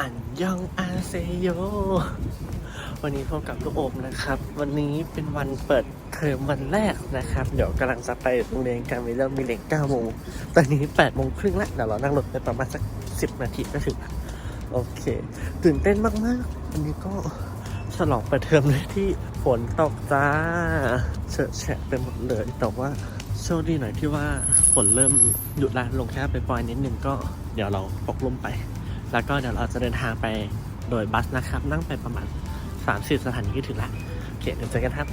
อันยองอาเซโย วันนี้พบกับลูกโอมนะครับ วันนี้เป็นวันเปิดเทอมวันแรกนะครับ เดี๋ยวกำลังจะไปโรงเรียนการมีเริ่มมีเด็ก9โมงตอนนี้8โมงครึ่งแล้วเดี๋ยวเรานั่งรถไปประมาณสัก10นาทีก็ถึงโอเค ตื่นเต้นมากๆ วันนี้ก็ฉลองเปิดเทอมเลยที่ฝนตกจ้าเฉอะแฉะไปหมดเลยแต่ว่าโชคดีหน่อยที่ว่าฝนเริ่มหยุดละลงแค่ไปปล่อยนิดนึงก็เดี๋ยวเราปกลมไป แล้วก็เดี๋ยวเราจะเดินทางไปโดยบัสนะครับ นั่งไปประมาณ3ามสี่สถานีก็ถึงละโอเคเดี๋ยวเจอกันครับ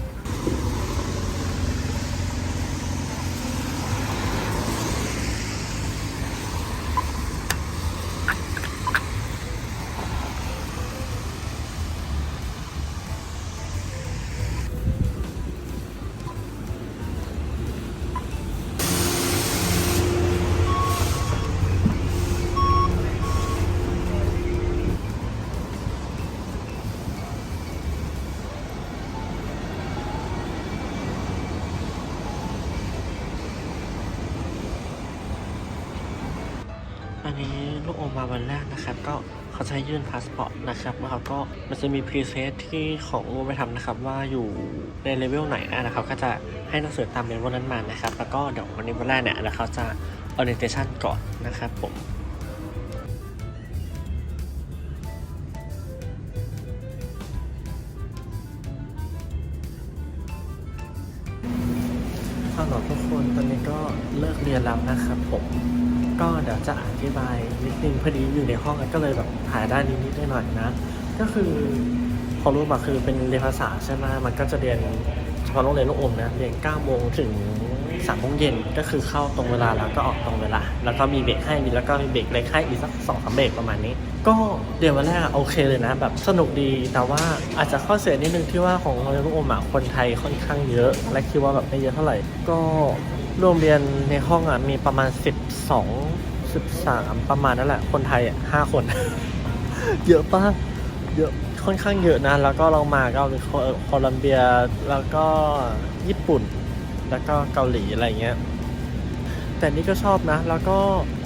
นี้ลูกอมมาวันแรกนะครับ ก็เขาใช้ยื่นพาสปอร์ตนะครับแล้วเขาก็มันจะมีพรีเซตที่ของลูกไปทำนะครับ ว่าอยู่ในเลเวลไหนนะครับ ก็จะให้หนังสือตามเลเวลนั้นมานะครับ แล้วก็เดี๋ยววันนี้วันแรกเนี่ยเดี๋ยวเขาจะ orientation ก่อนนะครับผม สำหรับทุกคนตอนนี้ก็เลิกเรียนแล้วนะครับผม ก็เดี๋ยวจะอธิบายนิดนึงพอดีอยู่ในห้องก็เลยแบบถ่ายได้นิดหน่อยนะ ก็คือพอรู้มาคือเป็นเรียนภาษาใช่ไหมมันก็จะเรียนเฉพาะโรงเรียนลูกอมนะ เรียน9โมงถึง 3โมงเย็นก็คือเข้าตรงเวลาแล้วก็ออกตรงเวลา แล้วก็มีเบรกให้มีแล้วก็มีเบรกเล็กให้อีกสักสองสามเบรกประมาณนี้ ก็เรียนวันแรกโอเคเลยนะ แบบสนุกดีแต่ว่าอาจจะข้อเสียนิดนึงที่ว่าของโรงเรียนลูกอมอะคนไทยค่อนข้างเยอะและคิดว่าแบบไม่เยอะเท่าไหร่ ก็รวมเรียนในห้องอะมีประมาณ 12 13 ประมาณนั่นแหละ คนไทยอะห้าคน เยอะปะเยอะค่อนข้างเยอะนะ แล้วก็เรามาก็มีโคโคลัมเบียแล้วก็ญี่ปุ่น แล้วก็เกาหลีอะไรเงี้ยแต่นี่ก็ชอบนะ แล้วก็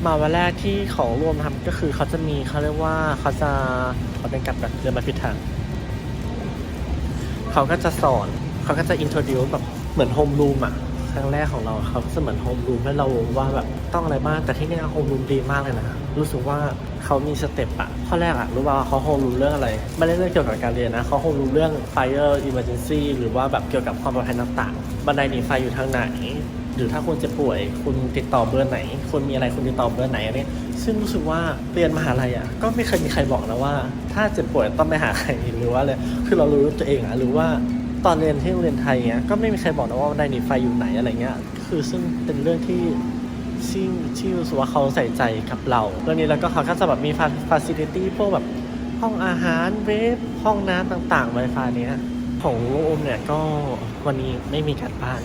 มาวันแรกที่ของรวมทำก็คือเขาจะมีเขาเรียกว่าเขาจะเขาเป็นกับแบบเดินมาพิดทางเขาก็จะสอนเขาก็จะอินโทรดิวแบบเหมือนโฮมรูมอะ ครั้งแรกของเราเขาก็จะเหมือนโฮมรูมให้เราว่าแบบต้องอะไรบ้างแต่ที่นี่โฮมรูมดีมากเลยนะรู้สึกว่าเขามีสเต็ปอะข้อแรกอะรู้ว่าเขาโฮมรูมเรื่องอะไร ไม่ได้เรื่องเกี่ยวกับการเรียนนะเขาโฮมรูมเรื่อง fire emergency หรือว่าแบบเกี่ยวกับความปลอดภัยต่างๆ บันไดหนีไฟอยู่ทางไหน หรือถ้าคุณเจะป่วยคุณติดต่อเบอร์ไหน คุณมีอะไรคุณติดต่อเบอร์ไหนอันนี้ซึ่งรู้สึกว่าเรียนมหาลัยอะก็ไม่เคยมีใครบอกนะว่า ถ้าเจ็บป่วยต้องไปหาใครหรือว่าเลยคือเรารู้ตัวเองอะหรือว่า ตอนเรียนที่โรงเรียนไทยเงี้ยก็ไม่มีใครบอกนะว่าบันไดหนีไฟอยู่ไหนอะไรเงี้ยคือซึ่งเป็นเรื่องที่ที่งที่รู้สึกว่าเขาใส่ใจกับเราเรื่องนี้แล้วก็เขาก็จะแบบมีฟาซิลิตี้พวกแบบห้องอาหารเวฟห้องน้ำต่างๆไวไฟเนี้ยของลูกอมเนี่ยก็วันนี้ไม่มีการบ้าน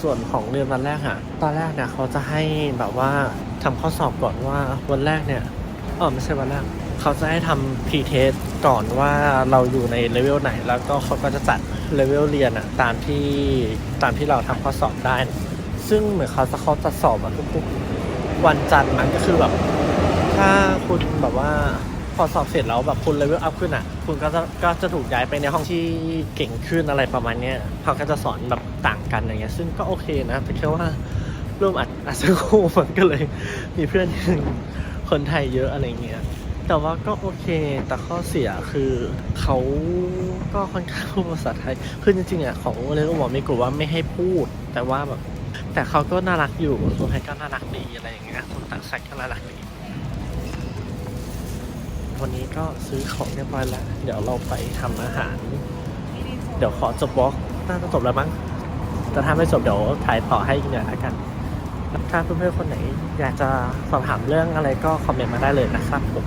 ส่วนของเรียนวันแรกอะตอนแรกเนี่ยเขาจะให้แบบว่าทำข้อสอบก่อนว่าวันแรกเนี่ยเออไม่ใช่วันแรกเขาจะให้ทำ pre-test ก่อนว่าเราอยู่ในเลเวลไหน แล้วก็เขาก็จะจัดเลเวลเรียนอะตามที่ตามที่เราทำข้อสอบได้ ซึ่งเหมือนเขาจะเขาจะสอบอะทุกๆวันจันทร์มันก็คือแบบถ้าคุณแบบว่าพอสอบเสร็จแล้วแบบคุณเลเวลอัพขึ้นอะ คุณก็จะก็จะถูกย้ายไปในห้องที่เก่งขึ้นอะไรประมาณเนี้ยเขาก็จะสอนแบบต่างกันอะไรเงี้ย ซึ่งก็โอเคนะ แต่แค่ว่าร่วมอัดอัดสักคู่มันก็เลย มีเพื่อนคนไทยเยอะอะไรเงี้ย แต่ว่าก็โอเค แต่ข้อเสียคือเขาก็ค่อนข้างพูดภาษาไทย คือจริงๆอะของเรื่องหมอไม่กลัวว่าไม่ให้พูด แต่ว่าแบบ แต่เขาก็น่ารักอยู่คนไทยก็น่ารักดีอะไรอย่างเงี้ย คนต่างชาติก็น่ารักดี วันนี้ก็ซื้อของเรียบร้อยแล้ว เดี๋ยวเราไปทำอาหาร เดี๋ยวขอจบบล็อกน่าจะจบแล้วมั้ง แต่ถ้าไม่จบเดี๋ยวถ่ายต่อให้อีกหน่อยละกันถ้าเพื่อนๆคนไหนอยากจะสอบถามเรื่องอะไรก็คอมเมนต์มาได้เลยนะครับผม